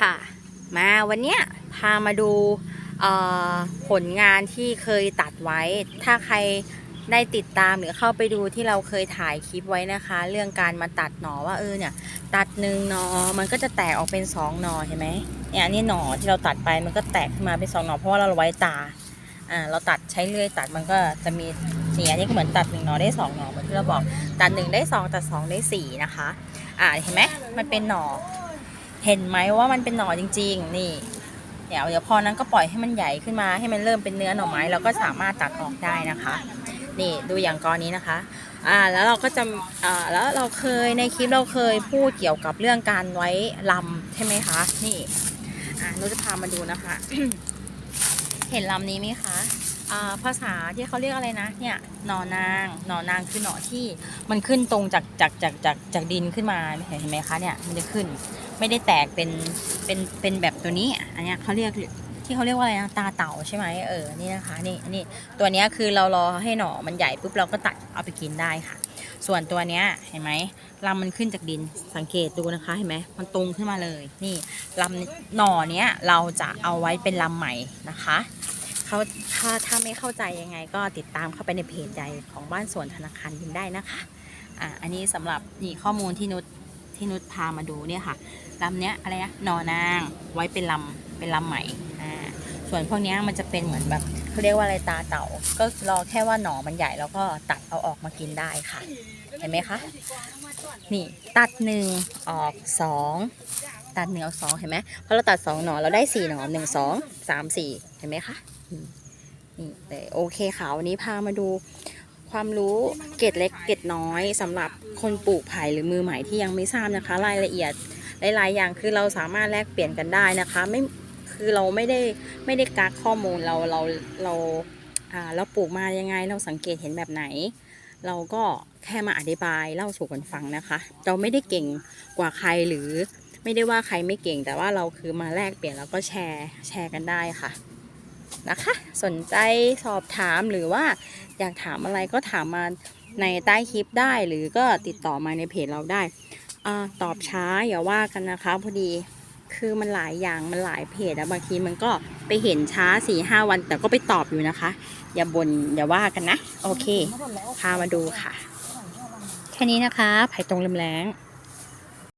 ค่ะ มาวันเนี้ยพามาดูผลงานที่เคยตัดไว้ ถ้าใครได้ติดตามหรือเข้าไปดูที่เราเคยถ่ายคลิปไว้นะคะ เรื่องการมาตัดหนอว่าเออเนี่ย ตัดหนึ่งหนอมันก็จะแตกออกเป็นสองหนอเห็นไหมเนี่ยอันนี้หนอที่เราตัดไปมันก็แตกขึ้นมาเป็นสองหนอเพราะว่าเราไว้ตาอ่าเราตัดใช้เลื่อยตัดมันก็จะมีเสีอันนี้ก็เหมือนตัดหนึ่งหนอได้สองหนอเหมือนที่เราบอกตัดหนึ่งได้สองตัดสองได้สี่นะคะ อ่าเห็นไหมมันเป็นหนอ เห็นไหมว่ามันเป็นหน่อจริง ๆ นี่ เดี๋ยวเดี๋ยวพอนั้นก็ปล่อยให้มันใหญ่ขึ้นมาให้มันเริ่มเป็นเนื้อหน่อไม้เราก็สามารถตัดออกได้นะคะ นี่ดูอย่างกรณีนะคะอ่าแล้วเราก็จะอ่าแล้วเราเคยในคลิปเราเคยพูดเกี่ยวกับเรื่องการไว้ลำใช่ไหมคะ นี่อ่านุจะพามาดูนะคะ เห็นลำนี้ไหมคะภาษาที่เขาเรียกอะไรนะ เนี่ยหนอนางหนอนางคือหนอที่มันขึ้นตรงจากจากจากจากจากดินขึ้นมาเห็นไหมคะเนี่ยมันจะขึ้นไม่ได้แตกเป็นเป็นเป็นแบบตัวนี้อันเนี้ยเขาเรียกที่เขาเรียกว่าอะไรนะตาเต่าใช่ไหมเออนี่นะคะนี่อันนี้ตัวเนี้ยคือเรารอให้หน่อมันใหญ่ปุ๊บเราก็ตัดเอาไปกินได้ค่ะ ส่วนตัวเนี้ยเห็นไหมลำมันขึ้นจากดินสังเกตดูนะคะเห็นไหมมันตรงขึ้นมาเลย นี่ลำหน่อเนี้ยเราจะเอาไว้เป็นลำใหม่นะคะ เขาถ้าถ้าไม่เข้าใจยังไง ก็ติดตามเข้าไปในเพจใดของบ้านสวนธนาคารดินได้นะคะอ่าอันนี้สำหรับนี่ข้อมูลที่นุชที่นุชพามาดูเนี่ยค่ะลำเนี้ยอะไรนะนอนางไว้เป็นลำเป็นลำใหม่อ่าส่วนพวกเนี้ยมันจะเป็นเหมือนแบบเขาเรียกว่าอะไรตาเต่า ก็รอแค่ว่าหนอมันใหญ่แล้วก็ตัดเอาออกมากินได้ค่ะ เห็นไหมคะ นี่ตัดหนึ่งออกสอง ตัดหนึ่งออกสองเห็นไหมพอเราตัดสองหนอเราได้สี่หนอหนึ่งสองสามสี่เห็นไหมคะนี่เลยโอเคค่ะวันนี้พามาดูความรู้เกร็ดเล็กเกร็ดน้อยสำหรับคนปลูกไผ่หรือมือใหม่ที่ยังไม่ทราบนะคะ รายละเอียดหลายๆอย่างคือเราสามารถแลกเปลี่ยนกันได้นะคะไม่คือเราไม่ได้ไม่ได้กักข้อมูลเราเราเราอ่าเราปลูกมายังไงเราสังเกตเห็นแบบไหน เราก็แค่มาอธิบายเล่าสู่กันฟังนะคะ เราไม่ได้เก่งกว่าใครหรือ ไม่ได้ว่าใครไม่เก่ง แต่ว่าเราคือมาแลกเปลี่ยนแล้วก็แชร์แชร์กันได้ค่ะนะคะ สนใจสอบถามหรือว่าอยากถามอะไรก็ถามมาในใต้คลิปได้หรือก็ติดต่อมาในเพจเราได้อาตอบช้าอย่าว่ากันนะคะพอดีคือมันหลายอย่างมันหลายเพจแล้วบางทีมันก็ไปเห็นช้าสี่ห้าวัน แต่ก็ไปตอบอยู่นะคะ อย่าบน่นอย่าว่ากันนะ โอเค พามาดูค่ะ แค่นี้นะคะไผ่ตรงลมแรง